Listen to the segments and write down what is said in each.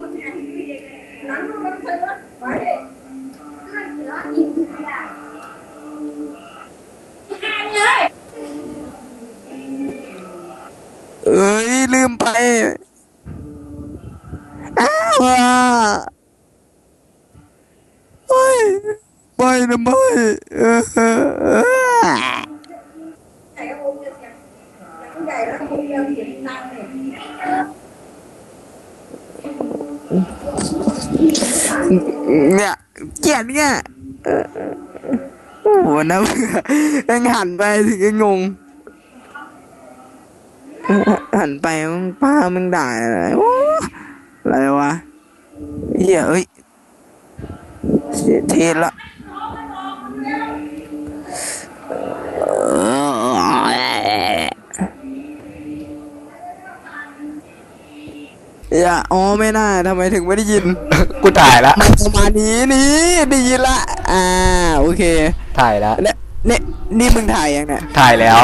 เอ้ย ลืมไป อ้าวเฮ้ยไม่นะไม่เออเออเออ เนี่ยเกลียดเนี่ยโอ้โหนะแม่งหันไปถึงก็งงหันไปมึงป้ามึงด่าอะไรโอ้อะไรวะเฮียเอ้ยเสียเทละ อย่าอ๋อไม่น่าทำไมถึงไม่ได้ยินกูถ่ายละมันประมาณนี้นี่ได้ยินละ อ่า โอเค ถ่ายแล้วเนี่ยเนี่ยนี่มึงถ่ายยังเนี่ยถ่ายแล้ว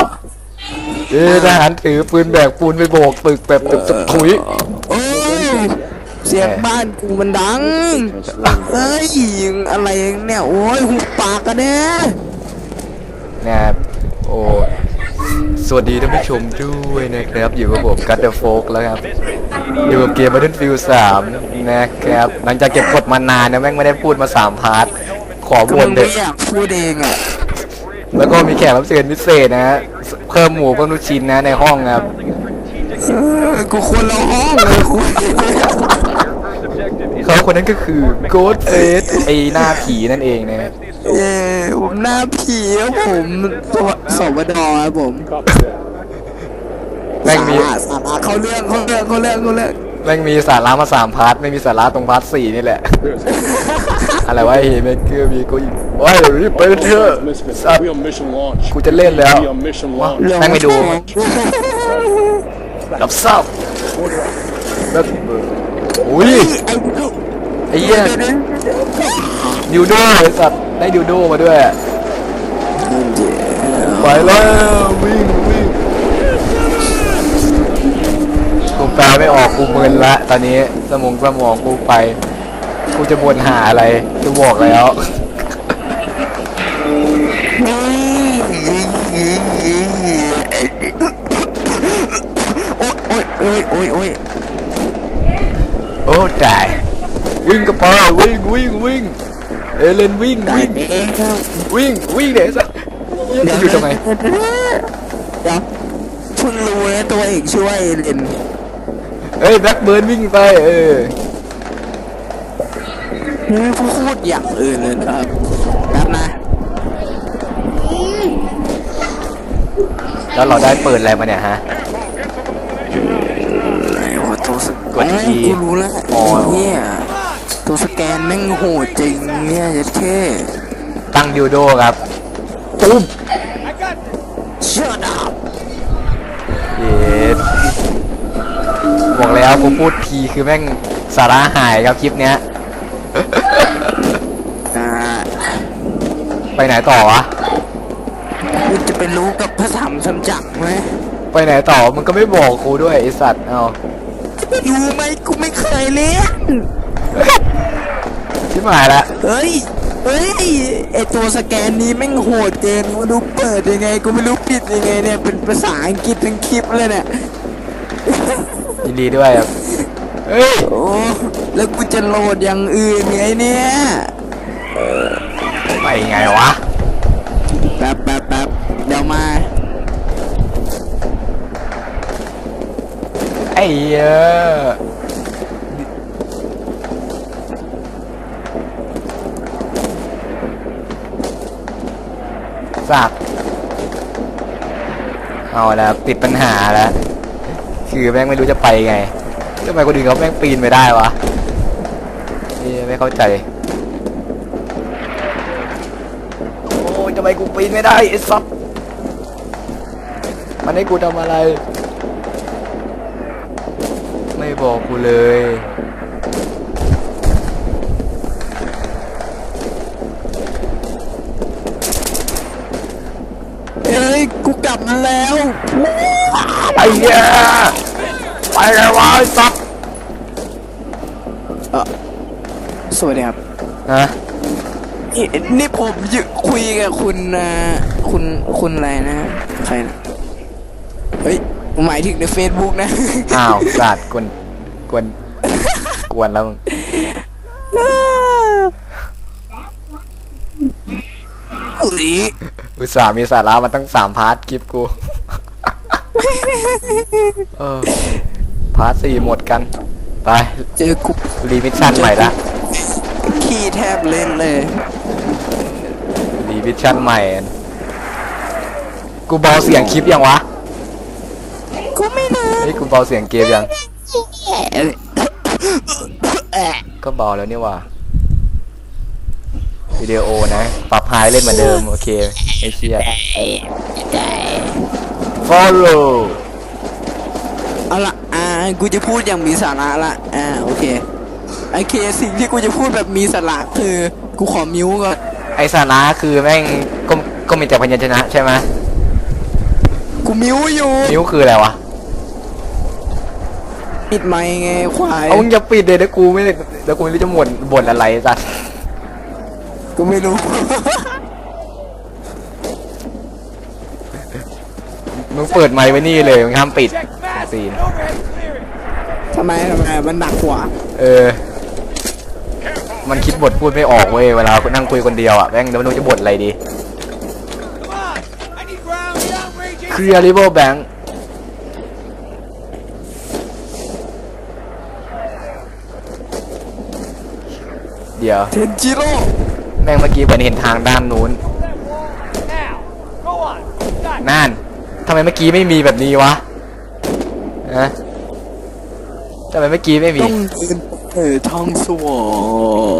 เออทหารถือปืนแบกปูนไปโบกตึกแบบตึกตึกถุยโอ้ยเสียงบ้านกูมันดังเฮ้ยอะไรเนี่ยโอ้ยหุบปากกันเนี่ยนะครับโอ้ส วัสดีท่านผู้ชมด้วยนะครับ อยู่กับผมกัตเตอร์โฟกแล้วครับ อยู่กับเกม Battlefield 3 นะครับ หลังจากเก็บกดมานานนะแม่งไม่ได้พูดมา 3 พาร์ท ขอก็บมึนงเด็ไม่ดอยากพูดเองอะ แล้วก็มีแขกรับเชิญพิเศษนะฮะ เพิ่มหมูเพิ่มลูกชิ้นนะในห้องครับเออกูคนละห้องเลยคุยเขาคนนั้นก็คือ Ghostface ไอหน้าผีนั่นเองนะ เย้ผมหน้าผีครับผมตัวสวดอครับผมแม่งมีสาระสาระเขาเรื่องเขาเรื่องเขาเรื่องเขาเรื่องแม่งมีสาระมาสามพาร์ทไม่มีสาระตรงพาร์ทสี่นี่แหละ อะไรวะเฮเมเกอร์มีกูอีกโอ้ยรีบไปกันเถอะสัตว์ We on mission launch. กูจะเล่นแล้ว We on mission launch. แม่งไปดูรับทราบแบบอุ้ยไอ้ลูกไอ้เหี้ยดิวโดไอ้สัตว์ ได้ดิวโดมาด้วยไปแล้ววิ่งวิ่งกูแปลไม่ออกกูมึนละ ตอนนี้สมองสมองกูไป กูจะบ่นหาอะไรกูบอกแล้วโอ้ยโอ้ยโอ้ยโอ้ยโอ้ตายวิ่งกระเป๋าวิ่งวิ่งวิ่ง เอเลนวิ่งวิ่งเองครับวิ่งวิ่งเดี๋ยวสักจะอยู่ทำไมเดี๋ยวเพิ่งรู้นะตัวเอกชื่อว่าเอเลนเอ้ยแบ็คเบิร์นวิ่งไปเออเฮ้ยพูดอย่างอื่นเลยครับแป๊บนะแล้วเราได้เปิดอะไรมาเนี่ยฮะไหนวะตัวสกดเอ้ยทีกูรู้แล้วอ๋อไอ้เนี่ย ตัวสแกนแม่งโหดจริงเนี่ยยัดแค่ตั้งดิวโดครับตุ้มเชื่อดาบเย็ดบอกแล้วกูพูดทีคือแม่งสาระหายครับคลิปเนี้ย อ่าไปไหนต่อวะมึงจะไปรู้กับพระธรรมสำจักรไหมไปไหนต่อมึงก็ไม่บอกกูด้วยไอสัตว์ เอา จะไปรู้ไหมกูไม่เคยเล่น ชิบหายละเฮ้ย เฮ้ย ไอตัวสแกนนี้แม่งโหดเกินมาดูเปิดยังไง กูไม่รู้ปิดยังไงเนี่ย เป็นภาษาอังกฤษทั้งคลิปเลยเนี่ย ยินดีด้วยครับเฮ้ย โอ้ แล้วกูจะโหลดอย่างอื่นไงเนี่ย ไปไงวะ แป๊บแป๊บแป๊บเดี๋ยวมา ไอ้เหี้ย สักเอาละติดปัญหาแล้ว คือแม่งไม่รู้จะไปไงทำไมคนอื่นเขาแม่งปีนไปได้วะนี่ไม่เข้าใจ โอ้ยทำไมกูปีนไม่ได้ไอ้สัสมันให้กูทำอะไร ไม่บอกกูเลย กูกลับมาแล้วไอ้เหี้ยไปไงวะไอ้สัสเออสวัสดีครับฮะนี่นี่ผมอยู่คุยกับคุณนะคุณคุณอะไรนะใครนะเฮ้ยหมายถึงใน Facebook นะ อ้าวสาดกวนกวนกวนแล้วมึงอุ้ย อุตส่าห์มีสาระมาตั้งสามพาร์ทคลิปกู เออ พาร์ทสี่หมดกัน ไปเจอกูรีมิชชั่นใหม่ละขี้แทบเล่นเลย รีมิชชั่นใหม่ กูเบาเสียงคลิปยังวะกูไม่รู้เฮ้ยกูเบาเสียงเกมยังแอะก็เบาแล้วนี่หว่าวิดีโอนะ ปรับไฮเล่นเหมือนเดิม โอเค ไม่เครียด follow เอาละอ่ากูจะพูดอย่างมีสาระละอ่าโอเคโอเคสิ่งที่กูจะพูดแบบมีสาระคือกูขอมิวก่อนไอสาระคือแม่งก็ก็มีแต่พยัญชนะใช่ไหมกูมิวอยู่นิ้วคืออะไรวะปิดไมค์ไงควายเอามึงอย่าปิดเลยนะกูไม่ได้แล้วกูไม่รู้จะบ่นบ่นอะไรสัตว์กูไม่รู้ มึงเปิดไมค์ไว้นี่เลยมึงห้ามปิดซีนทำไมทำไมมันหนักกว่าเออ มันคิดบทพูดไม่ออกเว้ยเวลานั่งคุยคนเดียวอะแม่งแล้วไม่รู้จะบทอะไรดี I need ground down raging. Clear River Bank เดี๋ยวเทนจิโร่แม่งเมื่อกี้เหมือนเห็นทางด้านนู้น Now, go on. That นั่น ทำไมเมื่อกี้ไม่มีแบบนี้วะนะทำไมเมื่อกี้ไม่มีต้องเดินเออทองสวอ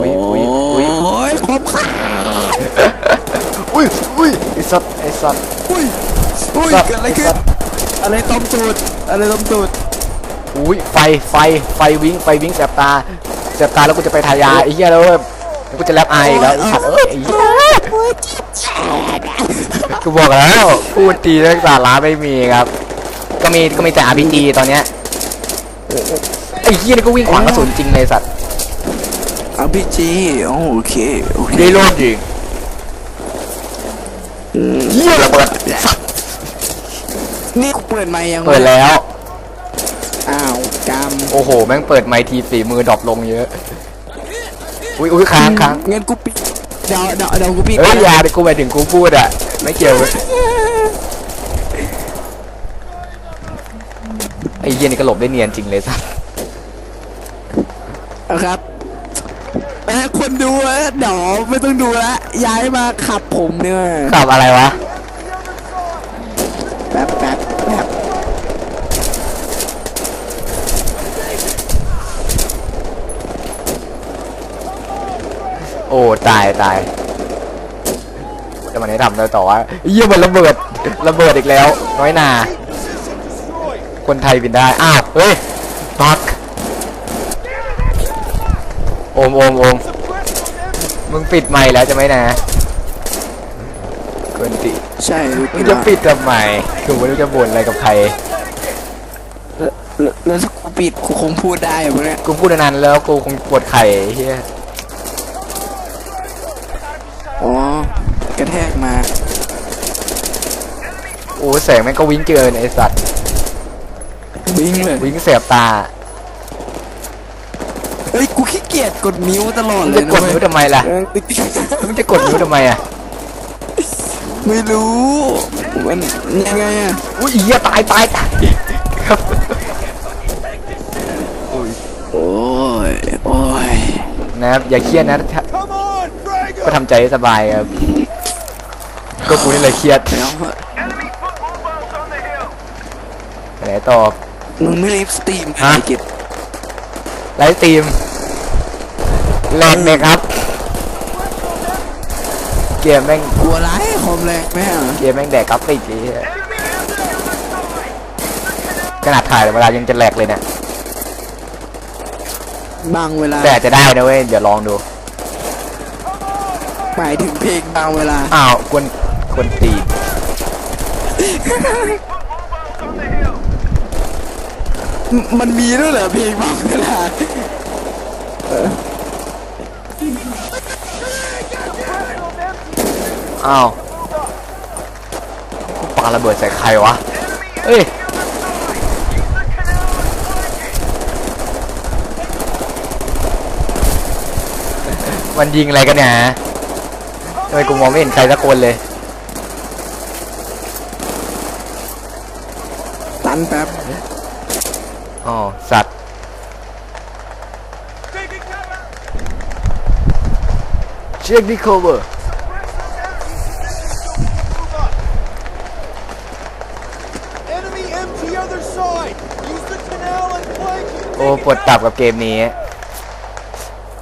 อุ๊ยอุ๊ยอุ๊ยโอ้ยผมค่ะอุ้ยอุ้ยไอ้สัตว์ไอ้สัตว์อุ้ยอุ้ยสัตว์เกิดอะไรขึ้สันตว์อะไรต้มตูดอะไรต้มตูดอุ้ยไฟไฟไฟวิ่งไฟวิ่งแสบตาแสบตาแล้วกูจะไปทายาไอ้เหี้ยแล้วเว้ยแล้วกูจะแลบไออีกแล้วไอ้สัตว์เอ้ยไอ้เหี้ย กูบอกแล้วพูดตีเรื่องสาระไม่มีครับ ก็มีก็มีแต่ RPG ตอนเนี้ยไอ้เหี้ยนี่ก็วิ่งขวางกระสุนจริงเลยสัตว์อาพีจีโอเคโอเคได้โลดจริงเหี้ยระเบิดนี่กูเปิดไมค์ยังวะเปิดแล้ว อ้าวกรรมโอ้โห แม่งเปิดไมค์ทีสีมือดรอปลงเยอะ อุ้ยอุ้ยค้างค้างงั้นกูปิด เดี๋ยวเดี๋ยวเดี๋ยวกูปิดเอ้ยอยาดิกูไปถึงกูพูดอะ ไม่เกี่ยวไอ้เหี้ยนี่ก็หลบได้เนียนจริงเลยสัสเอาครับเอ้ยคนดูเอ้ยเดี๋ยวไม่ต้องดูละย้ายมาขับผมเนี่ยขับอะไรวะ แป๊บแป๊บแป๊บ โอ้ตายตายจะมาแนะนำเลยต่อว่าไอ้เหี้ยมันระเบิดระเบิดอีกแล้ว น้อยหนา คนไทยบินได้ อ้าว เฮ้ยบักโอมโอมโอมมึงปิดไมค์แล้วจะไหมนะคนติใช่มึงจะปิดทำไมคือไม่รู้จะบ่นอะไรกับใครแล้วแล้วแล้วถ้ากูปิดกูคงพูดได้ปะเนี่ยกูพูดนานๆแล้วกูคงปวดไข่ไอ้เฮีย อ๋อกระแทกมา โอ้แสงแม่งก็วิ่งเกินไอสัตว์วิ่งเลยวิ่งแสบตาเฮ้ยกูขี้เกียจกดนิ้วตลอดมึงเลยจะกดนิ้วทำไมล่ะเออติ๊กมึงจะกดนิ้วทำไมอะไม่รู้มันยังไงอะอุ้ยเหี้ยตายตายตายครับโอ้ยโอ้ยนะครับอย่าเครียดนะถ้า Come on, Drago. ก็ทำใจให้สบายครับก็กูนี่เลยเครียดแล้วไปไหน ต่อ มึงไม่รีบสตรีมฮะ ไอ้กิจไลฟ์สตรีมแรงไหมครับ เกมแม่งกลัวไรคอมแรงไหมอะเกมแม่งแดกกราฟิกนี้ยขนาดถ่ายเวลายังจะแหลกเลยเนี่ยบางเวลาแต่อาจจะได้นะเว้ยเดี๋ยวลองดู หมายถึงเพลงบางเวลา อ้าวกวนกวนตีน มันมีด้วยเหรอเพลงบางเวลาเออ้าวปาระเบิดใส่ใครวะ เอ้ยมันยิงอะไรกันเนี่ยทำไมกูมองไม่เห็นใครสักคนเลย ตันแป๊บ อ๋อ สัตว์ Taking cover! เช็คดิโคเวอร์ Move up! Enemy empty other side! Use the canal and flank it! โอ้ปวดตับกับเกมนี้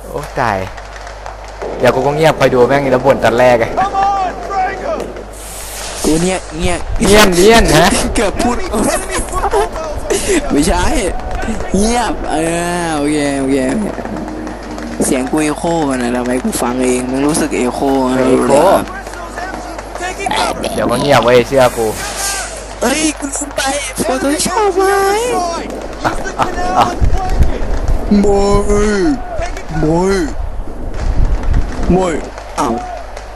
โอ้ตายเดี๋ยวกูก็เงียบคอยดูแม่งแล้วบ่นตอนแรกอะ Come on, frag him! กูเนี่ยเงียบเงียบเงียบฮะ เกือบพูด Enemy football bells on the hill! ไม่ใช่เงียบเออโอเคโอเคโอเคเสียงกูเอโคกันนะทำไมกูฟังเองมันรู้สึกเอโคเอโค Bristol's empty! Taking cover! เดี๋ยวก็เงียบเว้ยเชื่อกูเอ้ยกูลืมไปโฟโต้ Enemy ช็อป empty ไว้ other side! Use the canal and flank it! โมย Taking โมยโมยอ้าว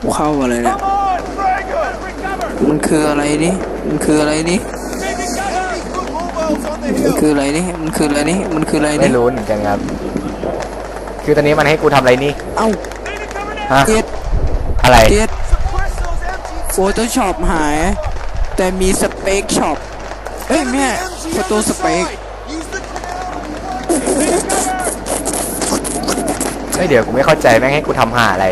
กูเข้าอะไรเนี่ย Come on, frag him! Recover! มันคืออะไรนี่มันคืออะไรนี่ Taking cover! Enemy football bells on the มัน hill! คืออะไรนี่มันคืออะไรนี่มันคืออะไรไม่นี่รู้เหมือนกันครับ คือตอนนี้มันให้กูทำอะไรนี่เอ้า Taking cover now! ฮะเจ็ดอะไรเจ็ด Bristol's empty! โฟโต้ช็อปหาย แต่มีสเปคช็อปเอ้ยแม่ Enemy โฟ empty โต้ other สเปค side! Use the canal and flank it! Taking cover! เฮ้ยเดี๋ยวกูไม่เข้าใจแม่งให้กูทำหาอะไร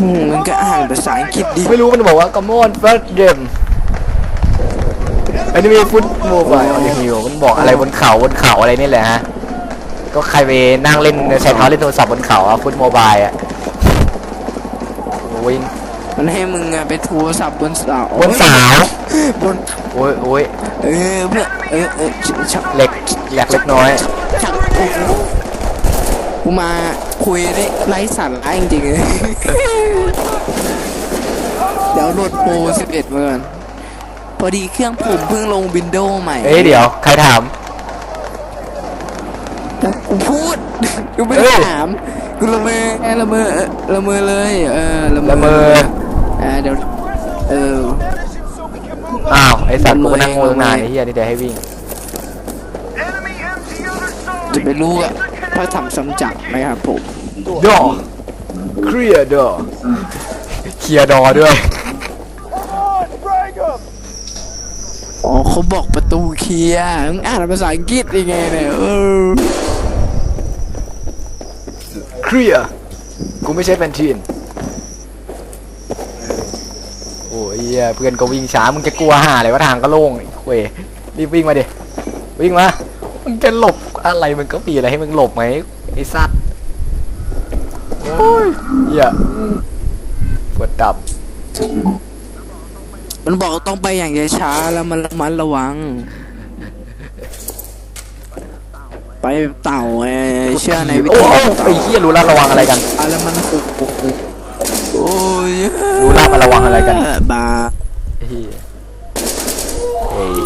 อืมมันก็อ่านภาษาอังกฤษดิไม่รู้มันบอกว่า come on first them อันนี้มีฟุตโมบายออนฮิวมันบอกอะไรบนเขาบนเขาอะไรนี่แหละฮะ ก็ใครไปนั่งเล่นใช้เท้าเล่นโทรศัพท์บนเขาอะฟุตโมบายอะโอ้ยมันให้มึงอะไปโทรศัพท์บนเสาบนสาวบนโอ้ยโอ้ยเออเพื่อเออเออชชักเหล็กแหลกเล็กน้อยชักโอ้โหกูมาคุยได้ไร้สาระจริงๆเลยเดี๋ยวโหลดโปร11มาก่อนพอดีเครื่องผมเพิ่งลงวินโดว์ใหม่ เอ้ยเดี๋ยว ใครถาม กูพูดกูไม่เอ้ได้ยถามกูละเมอเอ้ยละเมอเออละเมอเลยเออละเมอละเมออ่าเดี๋ยวเออ Manage him so we can move อ้าวไอสัตว์ละเมกูอก็นั่งงงตั้งนานละเมอไอ้เหี้ยนี่เดี๋ยวให้วิ่ง Enemy empty other side! จะไปรู้อะพระธรรมสำจักรไหมครับผมดอเคลียร์ดอเคลียร์ดอด้วย Come on, frag him! อ๋อเขาบอกประตูเคลียร์มึงอ่านภาษาอังกฤษยังไงเนี่ยเออ เคลียร์กูไม่ใช่แฟนทีนโอ้ยเฮียเพื่อนก็วิ่งช้ามึงจะกลัวห่าอะไรว่าทางก็โล่งไอ้เว้ยรีบวิ่งมาดิวิ่งมามึงจะหลบอะไรมึงก็มีอะไรให้มึงหลบไหมไอ้สัตว์โอ้ยเหี้ยปวดตับมันบอกต้องไปอย่างช้าแล้วมันระมัดระวัง ไปแบบเต่าไอ้เชื่อในวิโอ้ธีโหไอ้เหี้ยรู้แล้วระวังอะไรกันอะแล้วมันปุกปุกปุกโอ้ยรู้แล้วมันระวังอะไรกันบาไอ้เหี้ยเอ้ย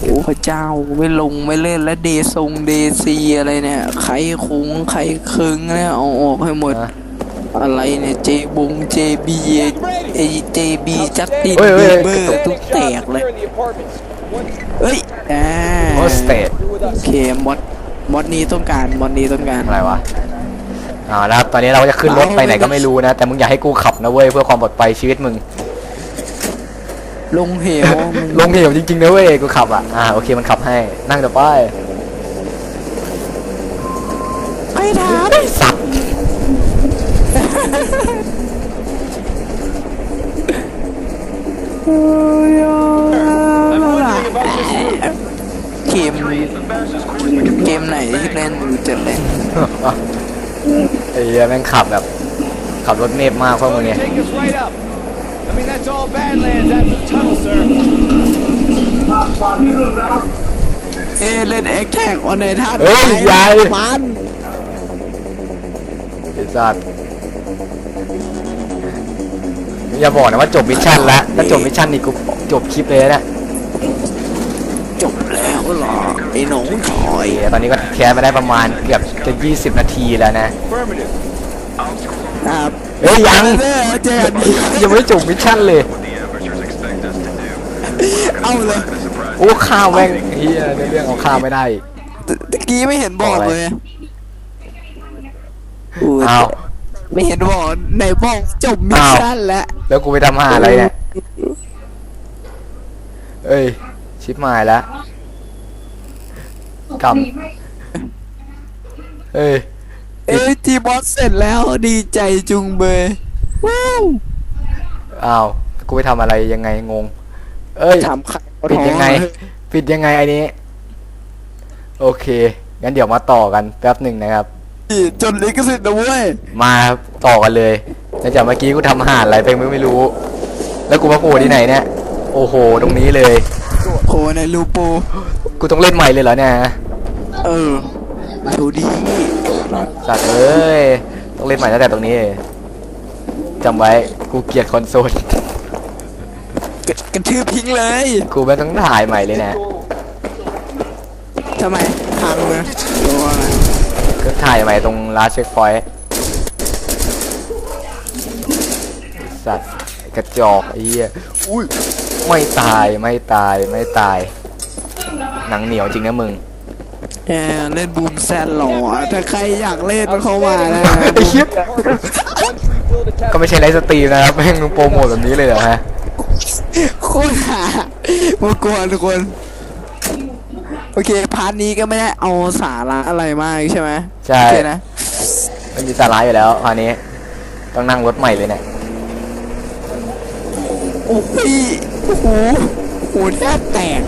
โอ้พระเจ้าไม่ลงไม่เล่นแล้วเดซงเดซีอะไรเนี่ยใครคุ้งใครคึงเนี่ยเอาออกให้หมดนะอะไรเนี่ยเจบงเจบีไอเจบีจัสตินเฮ้ยเฮ้บียเบอร์ทุกแตกเลย Here in the apartments. One เอ้ยอ่าโอสเตด through with โอ us. เคมอด มอดนี้ต้องการมอดนี้ต้องการอะไรวะอ่าแล้วครับตอนนี้เราก็จะขึ้นรถไปไหนก็ไม่รู้นะ แต่มึงอย่าให้กูขับนะเว้ยเพื่อความปลอดภัยชีวิตมึง ลงเหวมึงลงเหวจริงๆนะเว้ยกูขับอะอ่าโอเคมันขับให้นั่งเดี๋ยวไปไอ้ถามสัตว์ เกมเกมไหนที่เล่นจะเล่นไอ้เหี้ยแม่งขับแบบ ขับรถเมฟมากพวกมึงเนี่ย Take us right up. I mean, that's all Badlands after the tunnel, sir. เอยเล่นแอคแท็กออนในท่าเฮ้ยยายมันไอ้สัตว์อย่าบอกนะว่าจบมิชชั่นแล้วถ้าจบมิชชั่นนี่กูจบคลิปเลยนะ จบแล้วเหรอ ไอ้หนองชอยตอนนี้ก็แคสมาได้ประมาณเกือบจะ 20 นาทีแล้วนะ Affirmative. ครับเฮ้ยยังเด้อเจอกันยังไม่จบมิชชั่นเลย เอาเลย โอ้ข้าวแม่งเฮียในเรื่องเอาข้าวไม่ได้อีกตตะกี้ไม่เห็นบอกเลยอู้อ้าวไม่เห็นบอกในบอกจบมิชชั่นแล้ว แล้วกูไปทำหาอะไรเนี่ยเอ้ย ชิปหายแล้ว กำเอ้ย เอ้ยจีบอสเสร็จแล้วดีใจจุงเบยว้าวอ้าว กูไปทำอะไรยังไงงง เอ้ย ถามใครปิดยังไง ปิดยังไงไอ้นี้ โอเค งั้นเดี๋ยวมาต่อกันแป๊บหนึ่งนะครับ จนลิขสิทธิ์นะเว้ยมาต่อกันเลยหลังจากเมื่อกี้กูทำอาหารอะไรไปไม่รู้ แล้วกูมาโผล่ที่ไหนเนี่ย โอ้โห ตรงนี้เลย โคในลูปูกูต้องเล่นใหม่เลยเหรอเนี่ย เออดูดีสัตว์เอ้ย ต้องเล่นใหม่ตั้งแต่ตรงนี้เลยจำไว้ กูเกลียดคอนโซล กระกระทืบทิ้งเลยกูไม่ต้องถ่ายใหม่เลยนะทำไมพังเลยตัวอะไรก็ถ่ายใหม่ตรงลาเช็คพอยต์สัตว์ไอ้กระจอกไอ้เหี้ยอุ้ย ไม่ตายไม่ตายไม่ตาย หนังเหนียวจริงนะมึง แอมเล่นบูมแซนหรอถ้าใครอยากเล่นเข้ามานะไอ้เหี้ยก็ไม่ใช่ไลฟ์สตรีมนะครับแม่งมึงโปรโมทแบบนี้เลยเหรอฮะโคตรหามากวนทุกคน โอเค พาร์ทนี้ก็ไม่ได้เอาสาระอะไรมากใช่ไหมใช่โอเคนะมันมีสาระอยู่แล้วคราวนี้ ต้องนั่งรถใหม่เลยเนี่ยโอ้ยโอ้โหโอ้โหแทบแตก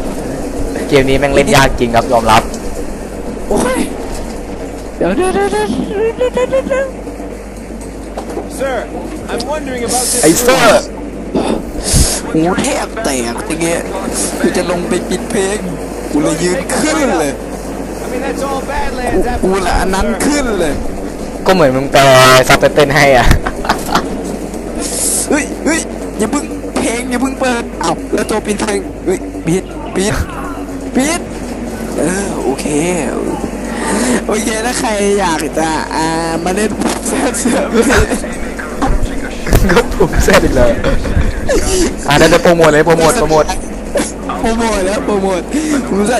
เกมนี้แม่งเล่นยากจริงครับยอมรับโอ้ยเดี๋ยวเดี๋ยวเดี๋ยวเดี๋ยวเดี๋ยวเดี๋ยวเดี๋ยว Sir, I'm wondering about this. ไอ้เซอร์หูแทบแตกตะเงี้ยกูจะลงไปปิดเพลงกูเลยยืนขึ้นเลย I mean, that's all กู Badlands after กูละอันนั้น sir. ขึ้นเลย ก็เหมือนมึงแปลซับไตเติ้ลให้อะ เฮ้ยเฮ้ยอย่าเพิ่งเพลงอย่าเพิ่งเปิดเอ้าแล้วตัวปิดเพลงเฮ้ยปิดปิดปิดเออโอ เค โอเคถ้าใครอยากจะอ่ามาเล่นเสื้อเสื้อก็ผมเซตอีกเลยอะเดี๋ยวจะโปรโมทเลยโปรโมทโปรโมทโปรโมทแล้วโปรโมทผมจะ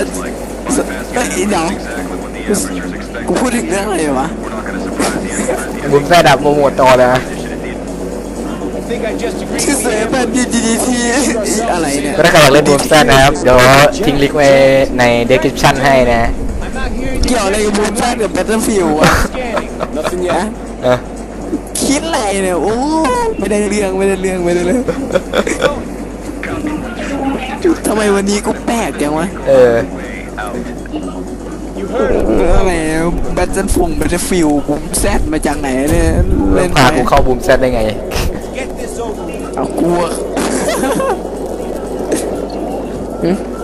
เฮ้ยเดี๋ยวกูพูดถึงเรื่องอะไรวะ บุมแซดอะโปรโมทต่อเลยนะ ชื่อ to เสือ the แบบดีดีทีอะไรเนี่ยก็ถ้าใครอยากเล่นบูมแซดนะครับ เดี๋ยวทิ้งลิงก์ไว้ใน description ให้นะ I'm not hearing เกี่ยวอะไรกับบูมแซ่กับแบทเทิลฟิลวะ scanning. Nothing นะเออคิดอะไรเนี่ยโอ้ไม่ได้เรื่องไม่ได้เรื่องไม่ได้เรื่องทำไมวันนี้กูแปลกจังวะเออ You heard him. อะไรแบทเทิลฟงแบทเทิลฟิลบูมแซมาจากไหนเนี่ยแล้เล่วนพากูเข้าบูมแซดได้ไง เอากลัว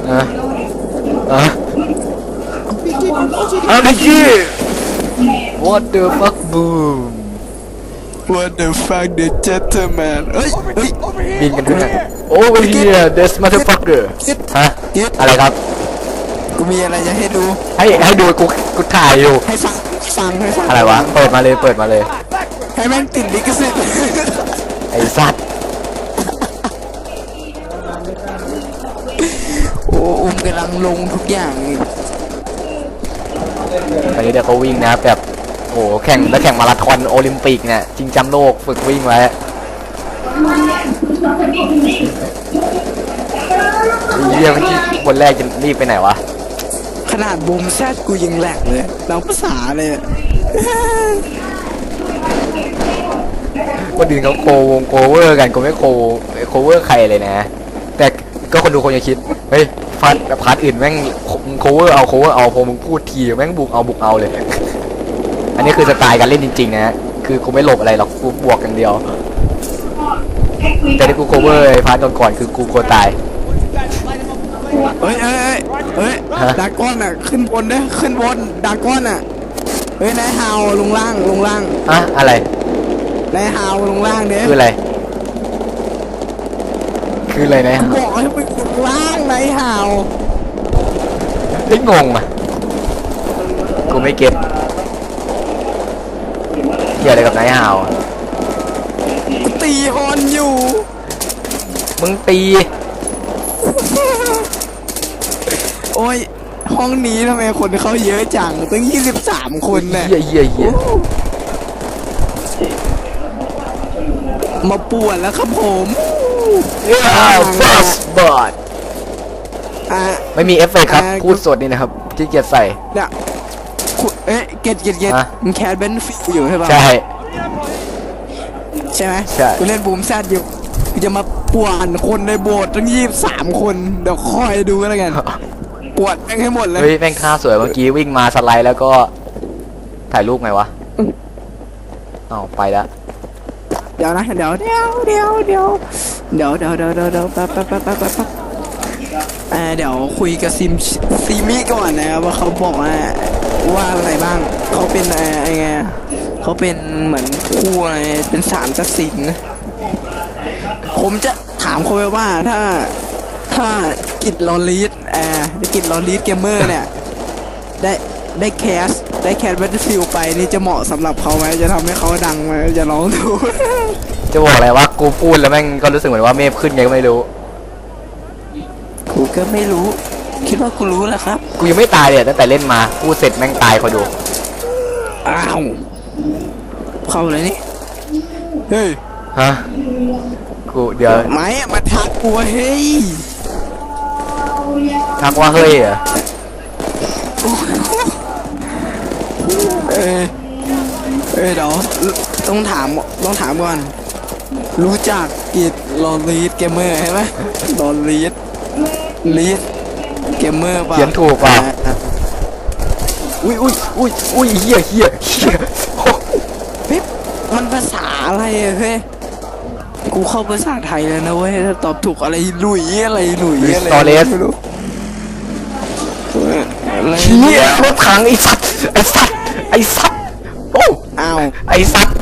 อะอะเอาดิจี What the fuck boom What the fuck the gentleman เฮ้ยเฮ้ย Over here. บินกันด้วยนะ Over here this motherfucker ฮะอะไรครับ กูมีอะไรจะให้ดู ให้ให้ดูกูกูถ่ายอยู่ ให้ฟังฟังให้ฟังอะไรวะ เปิดมาเลยเปิดมาเลย ให้แม่งติดลิขสิทธิ์ไอ้สัตว์ อ้อุ้มกำลังลงทุกอย่างตอนนี้เดี๋ยวเขาวิ่งนะครับแบบโอ้โหแข่งแล้วแข่งมาราธอนโอลิมปิกเนี่ยจริงจำโลกฝึกวิ่งไว้เยี่ยมที่คนแรกจะรีบไปไหนวะ ขนาดบูมแซดกูยังแหลกเลยเราภาษาเลยอะคนอื่นเขาโควงโคเวอร์กันกูไม่โคโคเวอร์ใครเลยนะ แต่ก็คนดูคงจะคิด เฮ้ย พาร์ทพาร์ทอื่นแม่งโคเวอร์เอาโคเวอร์เอาพอมึงพูดทีแม่งบุกเอาบุกเอาเลย อันนี้คือสไตล์การเล่นจริงๆ นะ คือกูไม่หลบอะไรหรอกกูบวกอย่างเดียว แต่ที่กูโคเวอร์ไอ้พาร์ทก่อนๆคือกูกลัวตาย What you guys light him up? เฮ้ยเฮ้ยเฮ้ยเฮ้ยฮะดากอนอะ ขึ้นบนเด้อขึ้นบนดากอนอะ เฮ้ยนายฮาวลงล่างลงล่างอะอะไรนายฮาวลงล่างเด้คืออะไร คืออะไรนะบอกให้มึงลงล่างนายฮาวไอ้ยงงอะกูไม่เก็ตเกี่ยวอะไรกับนายฮาวตีฮอนอยู่มึงตี โอ้ยห้องนี้ทำไมคนเข้าเยอะจังตั้ง23 คนน่ะเหี้ยเหี้ยเหี้ยมาป่วนแล้วครับผม อ้าวฟาสบอดอะไม่มีเอฟเฟกต์ครับอ่าพูดสดนี่นะครับที่เกียจใส่ เนี่ยคุณเอ๊ะเกตเกตเกตฮะ มึงแคสเบนฟิลอยู่ใช่ปะใช่ ใช่ไหมใช่ กูเล่นบูมแซดอยู่กูจะมาป่วนคนในโบสถ์ตั้ง23คน เดี๋ยวคอยดูแล้วกันปวดแม่งให้หมดเลย เฮ้ยแม่งค่าสวยเมื่อกี้วิ่งมาสไลด์แล้วก็ ถ่ายรูปไงวะเอ้าไปแล้ว เดี๋ยวนะเดี๋ยวเดี๋ยวเดี๋ยวเดี๋ยวเดี๋ยวเดี๋ยวเดี๋ยวเดี๋ยวเดี๋ยวแป๊บแป๊บแป๊บแป๊บแป๊บแป๊บเออเดี๋ยวคุยกับซิมซีมี่ก่อนนะครับว่าเขาบอกว่าว่าอะไรบ้าง เขาเป็นอ่อไอ้ไงเขาเป็นเหมือนคู่อะไรเป็นสามตัดสินผมจะถามเขาไปว่าถ้าถ้ากิจลอลีดเออกิจลอลีดเกมเมอร์เนี่ย ได้ได้แคส ได้แคสแบทฟิลไปนี่จะเหมาะสำหรับเขาไหมจะทำให้เขาดังไหมจะลองดู จะบอกอะไรว่ากูพูดแล้วแม่งก็รู้สึกเหมือนว่าเมฟขึ้นไงก็ไม่รู้ กูก็ไม่รู้ คิดว่ากูรู้แล้วครับ กูยังไม่ตายเลยตั้งแต่เล่นมาพูดเสร็จแม่งตายคอยดู อ้าว เข้าเลยนี่ เฮ้ย ฮะ กูเดี๋ยวไม้อะมาทักกูว่าเฮ้ย ทักว่าเฮ้ยเหรอ เออเออเดี๋ยวต้องถามต้องถามก่อน รู้จักกิจลอลีดเกมเมอร์ใช่ไหมลอลีดลีดเกมเมอร์ป่ะเขียนถูกเปล่าอะอุ้ยอุ้ยอุ้ยอุ้ยเฮียเฮียเฮียโอ้เฮ้ยมันภาษาอะไรอะเฮ้ยกูเข้าภาษาไทยแล้วนะเว้ยถ้าตอบถูกอะไรหลุยอะไรหลุยอะไรไม่รู้เอออะไรเฮียรถถังไอ้สัตว์ไอ้สัตว์ไอ้ สัตว์โอ้อ้าวไอ้สัตว์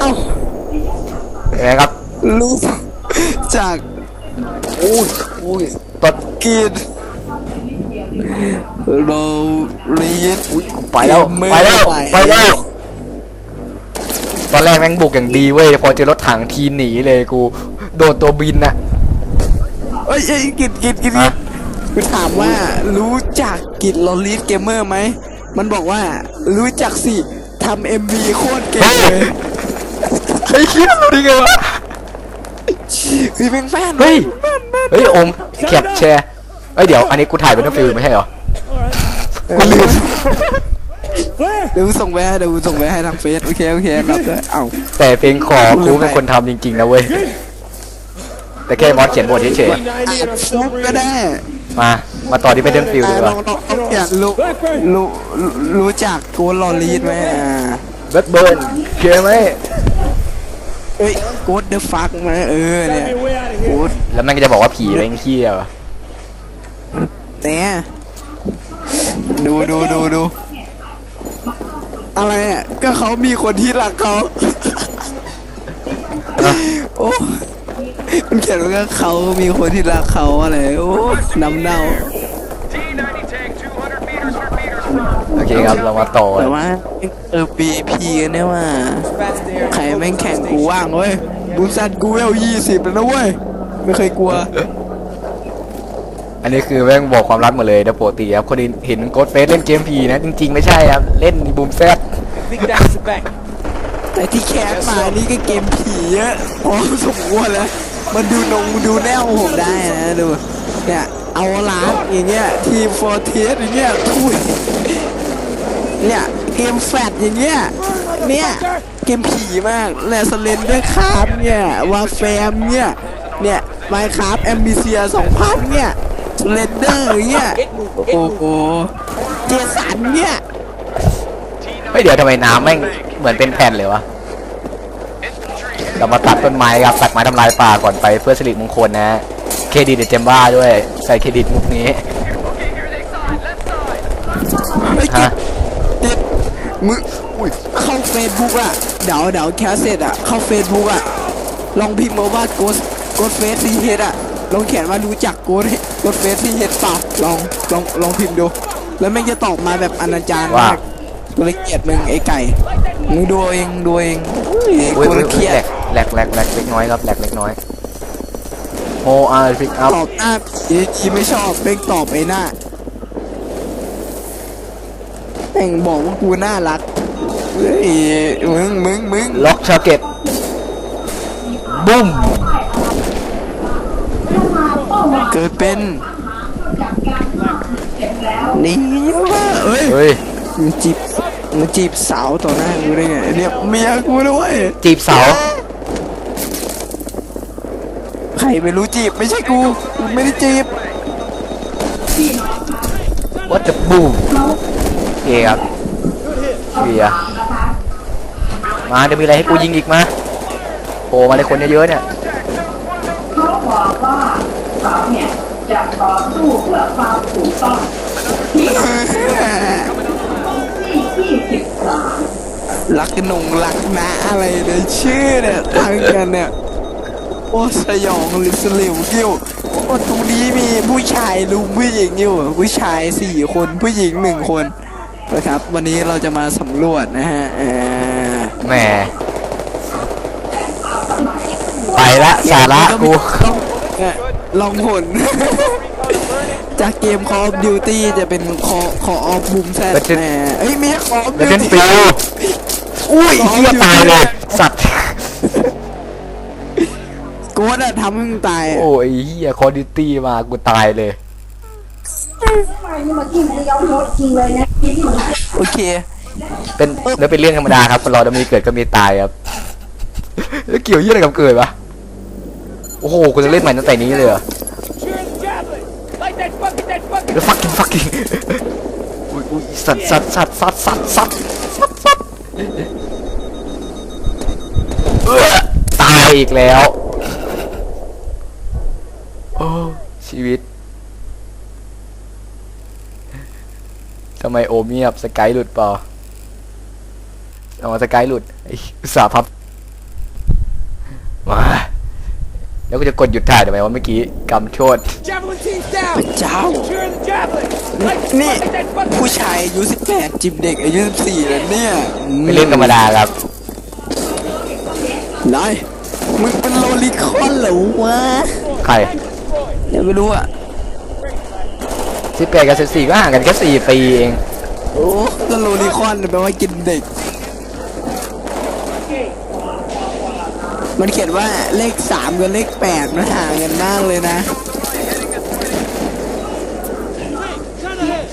เอ้าเห็นไหมครับรู้จากอุ้ยอุ้ยตดกินเราเรียนอุ้ยกูไปแล้วไปแล้วไปแล้วตอนแรกแม่งบุกอย่างดีเว้ยพอเจอรถถังทีหนีเลยกู โดนตัวบินน่ะเอ้ยเอ้ยกินกินกินฮะกูถามว่ารู้จักกินลอรีดเกมเมอร์ไหม มันบอกว่ารู้จักสิทำเอ็มวีโคตรเก่งเลยไอ้เหี้ยรู้ได้ไงวะคือเป็นแฟนเฮ้ยเฮ้ยอมแคปแชร์เอ้ยเดี๋ยวอันนี้กูถ่ายเป็นฟิลไม่ใช่เหรอกูลืมเดี๋ยวส่งไปให้เดี๋ยวส่งไปให้ทางเฟซโอเคโอเคครับเอ้าแต่เพลงขอกูเป็นคนทำจริงๆนะเว้ยแต่แค่มอสเขียนบทเฉยฟุกก็ได้ๆมา มาต่อที่ไปเป็นฟิลดีกว่าอยากรู้รู้รู้จักโกลอรีดไหมอ่าเบิร์ดเบิร์นเคไหมเอ้ยกดเดอะฟักไหมเออเนี่ยกดแล้วมันก็จะบอกว่าผีเร่งขี้อะวะเนี่ยดูดูดูดูอะไรอะก็เขามีคนที่รักเขาโอ้มันเขียนว่าเขามีคนที่รักเขาอะไรโอ้น้ำเน่า โอเคครับเรามาต่อแต่ว่าเออปีพีกันเนี่ยว่าใครแม่งแข่งกูว่างเว้ยบูซันกูเวลยี่สิบแล้วนะเว้ยไม่เคยกลัว อันนี้คือแม่งบอกความลับหมดเลยนะปกติครับคนอื่นเห็นโกดเฟสเล่นเกมผีนะ จริงๆ ไม่ใช่ครับ เล่นบูมแซดแต่ที่แคสมานี่ก็เกมผีเยอะพอสมควรแล้วมันดูนงดูแนวผมได้นะดูเนี่ยเอาล้านอย่างเงี้ยทีมฟอร์เทสอย่างเงี้ยทุย เนี่ยเกมแฟดอย่างเงี้ยเนี่ยเกมผีมากแลสเลนด้วยคาร์เนี่ยวาแฟมเนี่ยเนี่ยไมค์ครับแอมบิเซียสองพันเนี่ยเลนเดอร์เนี่ยโอ้โหเจสันเนี่ยเฮ้ยเดี๋ยวทำไมน้ำแม่งเหมือนเป็นแผ่นเลยวะเรามาตัดต้นไม้ครับตัดไม้ทำลายป่าก่อนไปเพื่อสิริมงคลนะเครดิตเดอะเจมบ้าด้วยใส่เครดิตมุกนี้ไอ้ยฮะเด็ด มึงเข้าเฟซบุ๊กอะเดี๋ยวเดี๋ยวแคสเสร็จอะเข้าเฟซบุ๊กอะลองพิมพ์มาว่าโกดโกดเฟสซีเฮดอะลองเขียนว่ารู้จักโกดโกดเฟสซีเฮดเปล่าลองลองลองพิมพ์ดู แล้วแม่งจะตอบมาแบบอนาจารว่ามากกูเลยเกลียดมึงไอ้ไก่ มึงดูเอาเองดูเอาเองอุ้ยอุ้ยกูอุ้เลยยเครียแหลดกแหลกแหลกแหลกเล็กน้อยครับแหลกเล็กน้อยโฮอาร์พิกอัพตอบหน้าผีที่ไม่ชอบเม่งตอบไอ้หน้า แม่งบอกว่ากูน่ารักเฮ้ยมึงมึงมึงล็อกชาเก็ตบุ้มเกิดเป็นนี่ว่าเอ้ยเฮ้ยมึงจีบมึงจีบสาวต่อหน้ากูได้ไงเนี่ยเมียกูด้วยจีบเสาใครไม่รู้จีบไม่ใช่กูกูไม่ได้จีบวัดจะบูม เอครับเบียมาเดี๋ยวมีอะไรให้กูยิงอีกมาโผล่มาเลยคนเยอะๆเนี่ยเขาบอกว่าเขาเนี่ยจะต่อสู้เพื่อความถูกต้องที่ที่ที่สิบสามรักกันหนงรักนะอะไรเนี่ยชื่อเนี่ยตั้งกันเนี่ยโอ้สยองลิสลิวกิ้วโอ้ตรงนี้มีผู้ชายลุมผู้หญิงอยู่ ผู้ชายสี่คนผู้หญิงหนึ่งคน นะครับ วันนี้เราจะมาสำรวจนะฮะเอ่อแหมไปละสาระกูต้องเนี่ยลองหน จากเกม Call of Duty จะเป็น Call Call of Boom Z แหมเอ้ยไม่ใช่ Call of เดี๋ยวเล่น Duty ฟิวอุ้ยเฮียตายเลยสัตว์ กูว่าน่ะทำให้มึงตายอะโอ้ยเฮียคอดิตี้มากูตายเลยนี่มากินเดียวหมดจริงเลยนะที่มัน โอเค เป็นเนื้อเป็นเรื่องธรรมดาครับคนเราจะมีเกิดก็มีตายครับแล้วเกี่ยวยี่อะไรกับเกิดวะโอ้โหกูจะเล่นใหม่ตั้งแต่นี้เลยเหรอ The fucking, fucking... แล้ว fucking fucking อุ้ยอุ้ยสัตว์สัตว์สัตว์สัตว์สัตว์สัตว์สัตว์สัตว์ตายอีกแล้ว โอ้ชีวิต ทำไมโอเมียบสกายหลุดเปล่าเอาสกายหลุดไอ้อุตส่าห์พับมาแล้วก็จะกดหยุดถ่ายทำไมวะเมื่อกี้กำโชด Javelin team's down! เจ้า Cheering the javelin! Like นี่ like that fucking... ผู้ชายอายุ18 จิมเด็กอายุ14แล้วเนี่ยอืมเป็นเรื่องธรรมดาครับนายมึงเป็นโลลิคอนเหรอวะ ใคร เดี๋ยวไม่รู้อะ สิบแปดกับสิบสี่ก็ห่างกันแค่สี่ปีเอง โอ้ก็โลลิคอนแปลว่ากินเด็ก มันเขียนว่าเลขสามกับเลขแปดมันห่างกันมากเลยนะ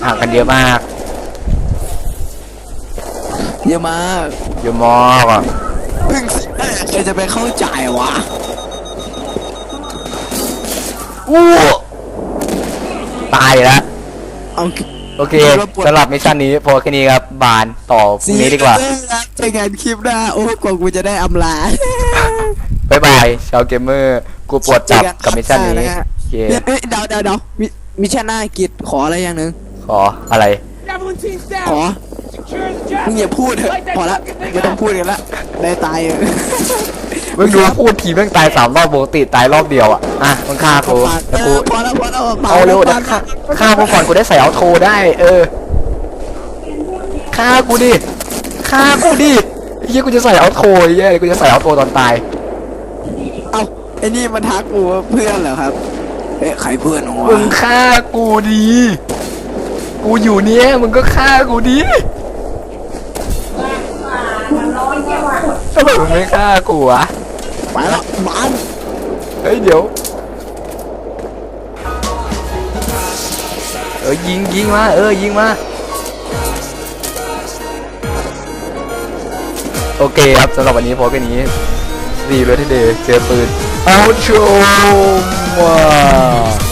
ห่างกันเยอะมากเยอะมากเยอะมากอะเพิ่งใครจะไปเข้าใจวะอู้ตายแล้ว เอาโอเคสำหรับมิชชั่นนี้พอแค่นี้ครับ บานต่อพรุ่งนี้ดีกว่าเจอกันคลิปหน้า โอ้กว่ากูจะได้อำลาบ๊ายบายชาวเกมเมอร์กูปวดจับกับมิชชั่นนี้เจอกัโอเคเดี๋ยวเอ้ยเดาเดาเดามิมิชชั่นหน้ากิจขออะไรอย่างหนึ่งขออะไร Javelin team's ขอ down! Securing the มึง javelin! อย่าพูดเถอะ Like that พอละ fucking thing ไม่ต้อง out. พูดกันละได้ตายเออ มึงดูพูดทีแม่งตายสามรอบปกติตายรอบเดียวอะอะมึงฆ่ากูปากแล้วเอกูอพอแล้วพอแล้วเอาเร็วปเดี๋ยวฆ่าฆ่ากูก่อนกูได้ใส่เอาโทรได้ เออฆ่ากูดิฆ่ากูดิเฮียกูจะใส่เอาโทรเฮียกูจะใส่เอาโทรตอนตายเอาไอ้นี่มันทักกูว่าเพื่อนเหรอครับเอ๊ะใครเพื่อนวะมึงฆ่ากูดีกูอยู่เนี้ยมึงก็ฆ่ากูดีทำไมมึงไม่ฆ่ากูวะ ไปละบ้านเฮ้ยเดี๋ยว เออยิงยิงมา เออยิงมา โอเคครับสำหรับวันนี้พอแค่นี้ดีเลยที่เดย์เจอปืนเอาชมว้า